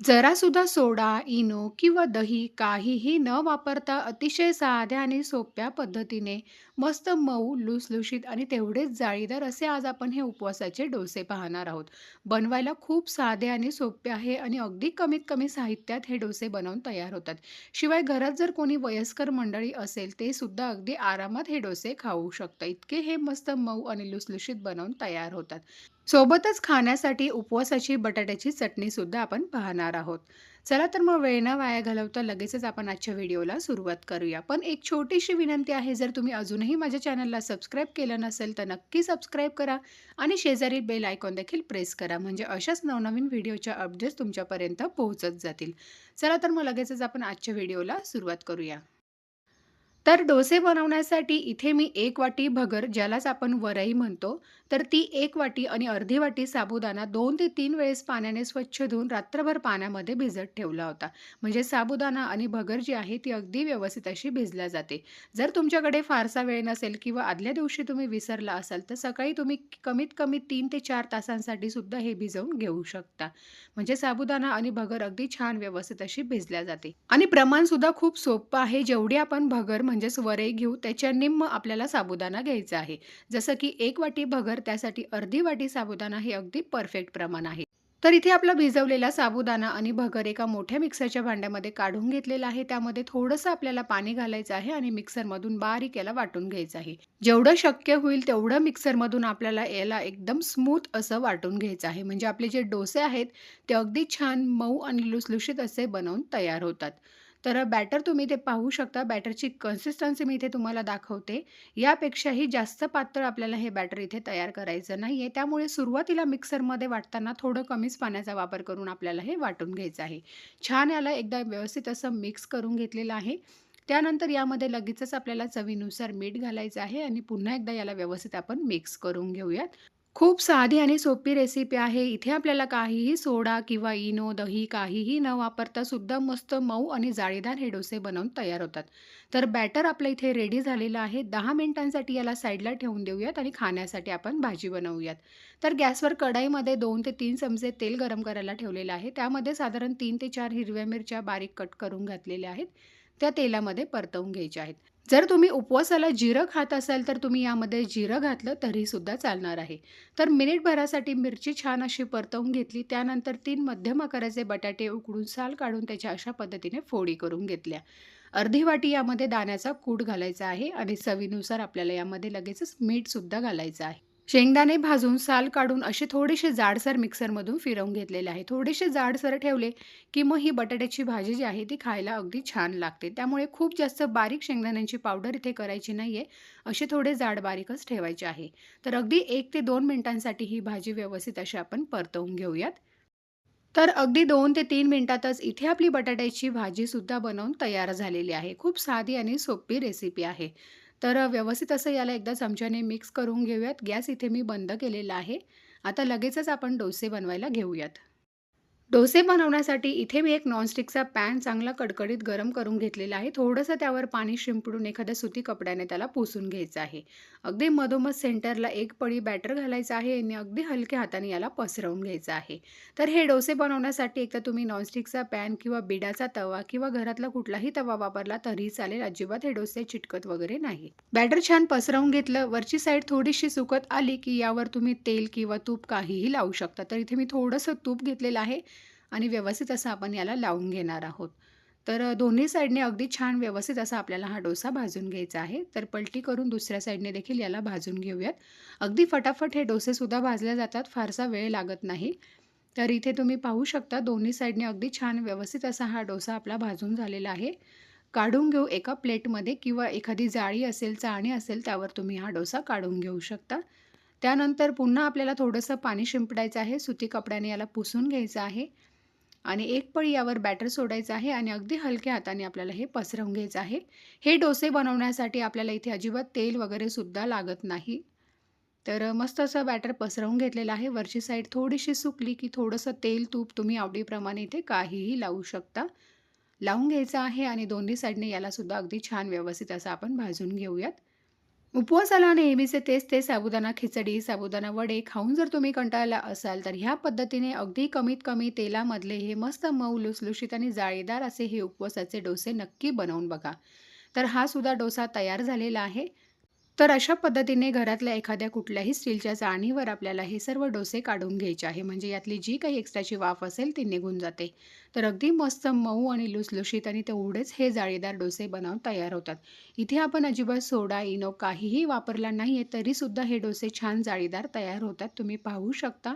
जरासुद्धा सोडा, Eno किंवा दही काहीही न वापरता अतिशय साध्या आणि सोप्या पद्धतीने मस्त मऊ, लुसलुशीत आणि तेवढेच जाळीदार असे आज आपण हे उपवासाचे डोसे पाहणार आहोत. बनवायला खूप साधे आणि सोपे आहे आणि अगदी कमीत कमी साहित्यात हे डोसे बनवून तयार होतात. शिवाय घरात जर कोणी वयस्कर मंडळी असेल, ते सुद्धा अगदी आरामात हे डोसे खाऊ शकतं इतके हे मस्त मऊ आणि लुसलुशीत बनवून तयार होतात. सोबतच खाण्यासाठी उपवासाची बटाट्याची चटणी सुद्धा आपण पाहणार आहोत. चला तर मग वेळ न वाया घालवता लगेचच आपण आजच्या व्हिडिओला सुरुवात करूया. पण एक छोटीशी विनंती आहे, जर तुम्ही अजूनही माझ्या चॅनलला सबस्क्राईब केलं नसेल, तर नक्की सबस्क्राईब करा आणि शेजारी बेल आयकॉन देखील प्रेस करा. म्हणजे अशाच नवनवीन व्हिडिओच्या अपडेट्स तुमच्यापर्यंत पोहोचत जातील. चला तर मग लगेचच आपण आजच्या व्हिडिओला सुरुवात करूया. तर डोसे बनवण्यासाठी इथे मी एक वाटी भगर ज्यालाच आपण वरई म्हणतो, तर ती एक वाटी आणि अर्धी वाटी साबुदाणा दोन ते तीन वेळेस पाण्याने स्वच्छ धुवून रात्रभर पाण्यामध्ये भिजत ठेवला होता. म्हणजे साबुदाणा आणि भगर जी आहे ती अगदी व्यवस्थित अशी भिजल्या जाते. जर तुमच्याकडे फारसा वेळ नसेल किंवा आदल्या दिवशी तुम्ही विसरला असाल, तर सकाळी तुम्ही कमीत कमी तीन ते चार तासांसाठी सुद्धा हे भिजवून घेऊ शकता. म्हणजे साबुदाणा आणि भगर अगदी छान व्यवस्थित अशी भिजल्या जाते. आणि प्रमाण सुद्धा खूप सोपं आहे. जेवढी आपण भगर म्हणजेच वरे घेऊ त्याच्या निम्म आपल्याला साबुदाणा घ्यायचा आहे. जसं की एक वाटी भगर त्यासाठी अर्धी वाटी साबुदाणा हे अगदी परफेक्ट प्रमाण आहे. तर इथे आपला भिजवलेला साबुदाणा आणि भगर एका मोठ्या मिक्सरच्या भांड्यामध्ये काढून घेतलेला आहे. त्यामध्ये थोडंसं आपल्याला पाणी घालायचं आहे आणि मिक्सरमधून बारीक याला वाटून घ्यायचं आहे. जेवढं शक्य होईल तेवढं मिक्सरमधून आपल्याला याला एकदम स्मूथ असं वाटून घ्यायचं आहे. म्हणजे आपले जे डोसे आहेत ते अगदी छान मऊ आणि लुसलुशीत असे बनवून तयार होतात. तर बॅटर तुम्ही ते पाहू शकता. बॅटरची कन्सिस्टन्सी मी इथे तुम्हाला दाखवते. यापेक्षाही जास्त पातळ आपल्याला हे बॅटर इथे तयार करायचं नाही आहे त्यामुळे सुरुवातीला मिक्सरमध्ये वाटताना थोडं कमीच पाण्याचा वापर करून आपल्याला हे वाटून घ्यायचं आहे. छान याला एकदा व्यवस्थित असं मिक्स करून घेतलेलं आहे. त्यानंतर यामध्ये लगेचच आपल्याला चवीनुसार मीठ घालायचं आहे आणि पुन्हा एकदा याला व्यवस्थित आपण मिक्स करून घेऊयात. खूप साधी आणि सोपी रेसिपी आहे. इथे आपल्याला काहीही सोडा किंवा इनो, दही काहीही न वापरता सुद्धा मस्त मऊ आणि जाळीदार हे डोसे बनवून तयार होतात. तर बॅटर आपलं इथे रेडी झालेलं आहे. 10 मिनिटांसाठी याला साईडला ठेवून देऊयात आणि खाण्यासाठी आपण भाजी बनवूयात. तर गॅसवर कढईमध्ये 2 ते 3 चमचे तेल गरम करायला ठेवलेलं आहे. त्यामध्ये साधारण 3 ते 4 हिरव्या मिरच्या बारीक कट करून घातलेल्या आहेत. त्या तेलामध्ये परतवून घ्यायच्या आहेत. जर तुम्ही उपवासाला जिरं खात असाल, तर तुम्ही यामध्ये जिरं घातलं तरीसुद्धा चालणार आहे. तर मिनिटभरासाठी मिरची छान अशी परतवून घेतली. त्यानंतर तीन मध्यम आकाराचे बटाटे उकडून साल काढून त्याच्या अशा पद्धतीने फोडी करून घेतल्या. अर्धी वाटी यामध्ये दाण्याचा कूट घालायचा आहे आणि चवीनुसार आपल्याला यामध्ये लगेचच मीठसुद्धा घालायचं आहे. शेंगदाणे भाजून साल काढून असे थोडेसे जाडसर मिक्सरमधून फिरवून घेतलेले आहे. थोडेसे जाडसर ठेवले, की मग ही बटाट्याची भाजी जी आहे ती खायला अगदी छान लागते. त्यामुळे खूप जास्त बारीक शेंगदाण्यांची पावडर इथे करायची नाही आहे असे थोडे जाड बारीकच ठेवायचे आहे. तर अगदी एक ते दोन मिनिटांसाठी ही भाजी व्यवस्थित अशी आपण परतवून घेऊयात. तर अगदी दोन ते तीन मिनिटातच इथे आपली बटाट्याची भाजीसुद्धा बनवून तयार झालेली आहे. खूप साधी आणि सोपी रेसिपी आहे. तर व्यवस्थित असं याला एकदा चमच्याने मिक्स करून घेऊयात. गॅस इथे मी बंद केलेला आहे. आता लगेचच आपण डोसे बनवायला घेऊयात. डोसे बनवण्यासाठी इथे मी एक नॉनस्टिकचा पॅन चांगला कडकडीत गरम करून घेतलेला आहे. थोडंसं त्यावर पाणी शिंपडून एखाद्या सुती कपड्याने त्याला पुसून घ्यायचं आहे. अगदी मधोमध सेंटरला एक पळी बॅटर घालायचं आहे आणि अगदी हलक्या हाताने याला पसरवून घ्यायचं आहे. तर हे डोसे बनवण्यासाठी एकतर तुम्ही नॉनस्टिकचा पॅन किंवा बिडाचा तवा किंवा घरातला कुठलाही तवा वापरला तरी चालेल. अजिबात हे डोसे चिटकत वगैरे नाही. बॅटर छान पसरवून घेतलं. वरची साईड थोडीशी सुकत आली, की यावर तुम्ही तेल किंवा तूप काहीही लावू शकता. तर इथे मी थोडंसं तूप घेतलेलं आहे आणि व्यवस्थित असं आपण याला लावून घेणार आहोत. तर दोन्ही साईडने अगदी छान व्यवस्थित असा आपल्याला हा डोसा भाजून घ्यायचा आहे. तर पलटी करून दुसऱ्या साईडने देखील याला भाजून घेऊयात. अगदी फटाफट हे डोसेसुद्धा भाजले जातात. फारसा वेळ लागत नाही. तर इथे तुम्ही पाहू शकता दोन्ही साईडने अगदी छान व्यवस्थित असा हा डोसा आपला भाजून झालेला आहे. काढून घेऊ एका प्लेटमध्ये किंवा एखादी जाळी असेल, चाळणी असेल त्यावर तुम्ही हा डोसा काढून घेऊ शकता. त्यानंतर पुन्हा आपल्याला थोडंसं पाणी शिंपडायचं आहे. सुती कपड्याने याला पुसून घ्यायचं आहे आणि एक पळी यावर बॅटर सोडायचं आहे आणि अगदी हलक्या हाताने आपल्याला हे पसरवून घ्यायचं आहे. हे डोसे बनवण्यासाठी आपल्याला इथे अजिबात तेल वगैरे सुद्धा लागत नाही. तर मस्त असं बॅटर पसरवून घेतलेलं आहे. वरची साईड थोडीशी सुकली, की थोडंसं तेल, तूप तुम्ही आवडीप्रमाणे इथे काहीही लावू शकता. लावून घ्यायचं आहे आणि दोन्ही साईडने यालासुद्धा अगदी छान व्यवस्थित असं आपण भाजून घेऊयात. उपवासाला नेहमीचे तेच ते साबुदाणा खिचडी, साबुदाणा वडे खाऊन जर तुम्ही कंटाळला असाल, तर ह्या पद्धतीने अगदी कमीत कमी तेलामधले हे मस्त मऊ लुसलुशीत आणि जाळीदार असे हे उपवासाचे डोसे नक्की बनवून बघा. तर हा सुद्धा डोसा तयार झालेला आहे. तर अशा पद्धतीने घरातल्या एखाद्या कुठल्याही स्टीलच्या चाळणीवर आपल्याला हे सर्व डोसे काढून घ्यायचे आहे. म्हणजे यातली जी काही एक्स्ट्राची वाफ असेल ती निघून जाते. तर अगदी मस्त मऊ आणि लुसलुशीत आणि तेवढेच हे जाळीदार डोसे बनवून तयार होतात. इथे आपण अजिबात सोडा, इनो काहीही वापरला नाही आहे तरीसुद्धा हे डोसे छान जाळीदार तयार होतात. तुम्ही पाहू शकता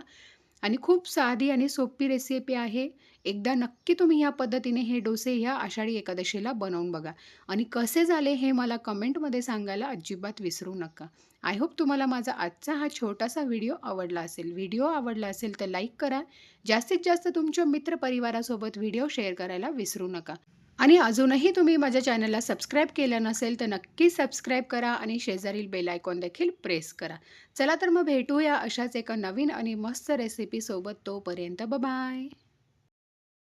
आणि खूप साधी आणि सोपी रेसिपी आहे. एकदा नक्की तुम्ही ह्या पद्धतीने हे डोसे ह्या आषाढी एकादशीला बनवून बघा आणि कसे झाले हे मला कमेंटमध्ये सांगायला अजिबात विसरू नका. आय होप तुम्हाला माझा आजचा हा छोटासा व्हिडिओ आवडला असेल. व्हिडिओ आवडला असेल तर लाईक करा. जास्तीत जास्त तुमच्या मित्रपरिवारासोबत व्हिडिओ शेअर करायला विसरू नका. आणि अजूनही तुम्ही माझ्या चॅनलला सबस्क्राईब केलं नसेल तर नक्की सबस्क्राईब करा आणि शेजारील बेल आयकॉन देखील प्रेस करा. चला तर मग भेटूया अशाच एका नवीन आणि मस्त रेसिपीसोबत. तोपर्यंत बाय.